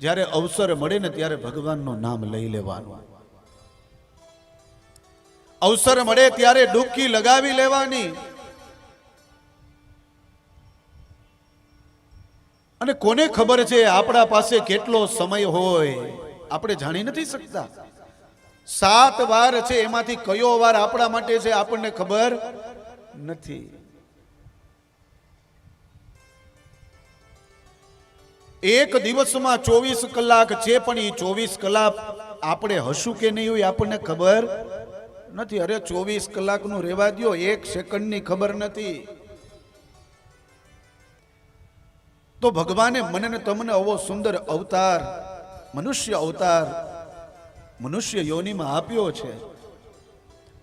જ્યારે અવસર મળે ને ત્યારે ભગવાનનું નામ લઈ લેવાનું. અવસર મળે ત્યારે ડૂબકી લગાવી લેવાની. અને કોને ખબર છે આપણા પાસે કેટલો સમય હોય? આપણે જાણી નથી શકતા. સાત વાર છે એમાંથી કયો વાર આપણા માટે છે આપણને ખબર નથી. એક દિવસમાં ચોવીસ કલાક છે પણ એ ચોવીસ કલાક આપણે હશું કે નહીં હોય આપણને ખબર નથી. અરે ચોવીસ કલાકનું રહેવા દ્યો, એક સેકન્ડની ખબર નથી. તો ભગવાને મને તમને આવો સુંદર અવતાર, મનુષ્ય અવતાર, મનુષ્ય યોનિમાં આપ્યો છે.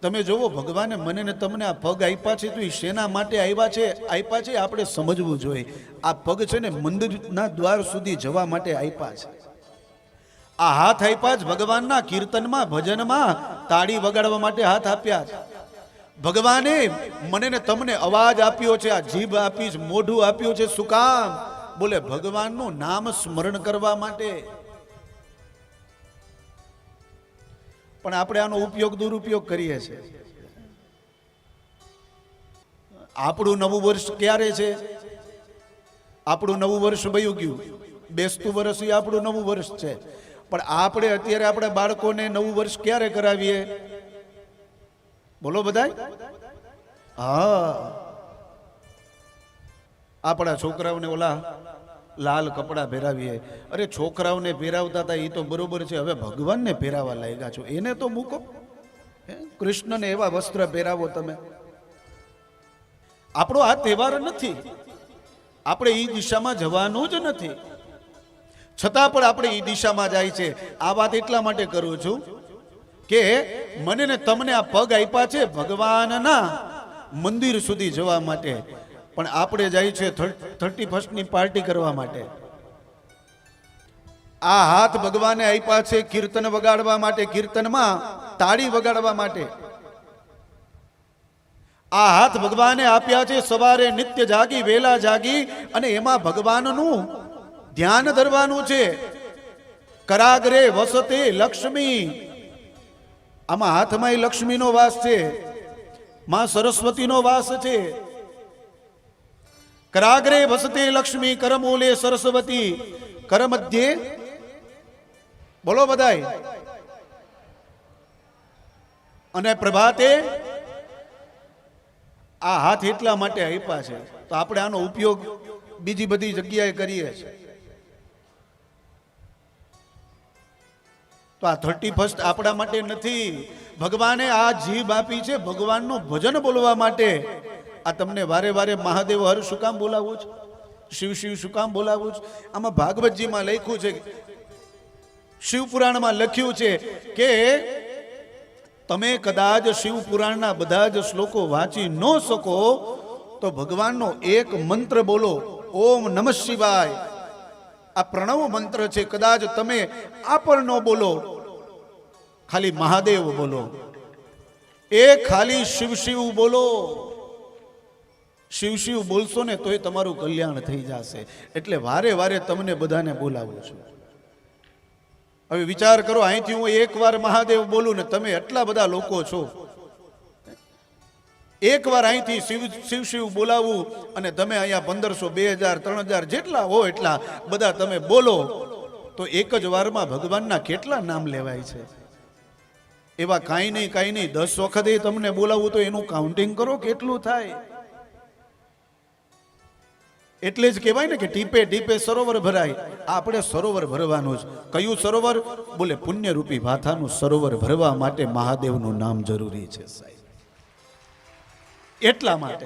તમે જોવો, ભગવાને મને ને તમને આ પગ આપ્યા છે તો એ શેના માટે આવ્યા છે? આપ્યા છે આપણે સમજવું જોઈએ. આ પગ છે ને મંદિરના દ્વાર સુધી જવા માટે આપ્યા છે. આ હાથ આપ્યા જ ભગવાનના કીર્તનમાં, ભજનમાં તાળી વગાડવા માટે હાથ આપ્યા છે. ભગવાને મને ને તમને અવાજ આપ્યો છે, આ જીભ આપી મોઢું આપ્યું છે, શું કામ? બોલે, ભગવાનનું નામ સ્મરણ કરવા માટે. પણ આપણે આનો ઉપયોગ દુરુપયોગ કરીએ છીએ. આપણું નવું વર્ષ ક્યારે છે? આપણું નવું વર્ષ ભયું ગયું. બેસતું વર્ષ એ આપણું નવું વર્ષ છે. પણ આપણે અત્યારે આપણે બાળકોને નવું વર્ષ ક્યારે કરાવીએ? બોલો બધા હા. આપણા છોકરાઓને ઓલા લાલ કપડાં પહેરાવીએ. અરે છોકરાઓને પહેરાવતા હતા એ તો બરોબર છે. હવે ભગવાનને પહેરાવા લાગ્યા છો. એને તો મૂકો. કૃષ્ણને એવા વસ્ત્ર પહેરાવો તમે. આપણો આ તહેવાર નથી. આપણે એ દિશામાં જવાનું જ નથી. છતાં પણ આપણે એ દિશામાં જાય છે. આ વાત એટલા માટે કરું છું કે મને ને તમને આ પગ આપ્યા છે ભગવાનના મંદિર સુધી જવા માટે. પણ આપણે જાય છે થર્ટી ફર્સ્ટની પાર્ટી કરવા માટે. આ હાથ ભગવાને આપ્યા છે કીર્તન વગાડવા માટે, કીર્તનમાં તાળી વગાડવા માટે. આ હાથ ભગવાને આપ્યા છે સવારે નિત્ય જાગી વેલા જાગી અને એમાં ભગવાનનું ધ્યાન ધરવાનું છે. કરાગરે વસતે લક્ષ્મી. આમાં હાથમાં લક્ષ્મીનો વાસ છે, માં સરસ્વતીનો વાસ છે. કરાગ્રે વસતે લક્ષ્મી કરમૂલે સરસ્વતી. કર મધ્યે બોલો બધાય. અને પ્રભાતે આ હાથ એટલા માટે આપ્યા છે, તો આપણે આનો ઉપયોગ બીજી બધી જગ્યાએ કરીએ છીએ. તો આ થર્ટી ફર્સ્ટ આપણા માટે નથી. ભગવાને આ જીભ આપી છે ભગવાનનું ભજન બોલવા માટે. આ તમને વારે વારે મહાદેવ હર શું કામ બોલાવું છે? શિવ શિવ શું કામ બોલાવવું છે? આમાં ભાગવતજીમાં લખ્યું છે શિવપુરાણમાં લખ્યું છે કે તમે કદાચ શિવ પુરાણના બધા જ શ્લોકો વાંચી ન શકો, તો ભગવાનનો એક મંત્ર બોલો, ઓમ નમઃ શિવાય. આ પ્રણવ મંત્ર છે, કદાચ તમે આ પણ ન બોલો, ખાલી મહાદેવ બોલો. એ ખાલી શિવ શિવ બોલો. શિવ શિવ બોલશો ને તોય તમારું કલ્યાણ થઈ જશે. એટલે વારે વારે તમને બધાને બોલાવું છું. હવે વિચાર કરો, અહીંથી હું એકવાર મહાદેવ બોલું ને તમે એટલા બધા લોકો છો. એકવાર અહીંથી શિવ શિવ શિવ બોલાવું અને તમે અહીંયા પંદરસો, બે હજાર, ત્રણ હજાર જેટલા હો એટલા બધા તમે બોલો, તો એક જ વારમાં ભગવાનના કેટલા નામ લેવાય છે? એવા કાંઈ નહીં કાંઈ નહીં. દસ વખતે તમને બોલાવું તો એનું કાઉન્ટિંગ કરો, કેટલું થાય? એટલે જ કહેવાય ને કે ટીપે ટીપે સરોવર ભરાય. આપણે સરોવર ભરવાનું જ. કયું સરોવર? બોલે, પુણ્યરૂપી ભાથાનું સરોવર ભરવા માટે મહાદેવનું નામ જરૂરી છે સાહેબ. એટલા માટે.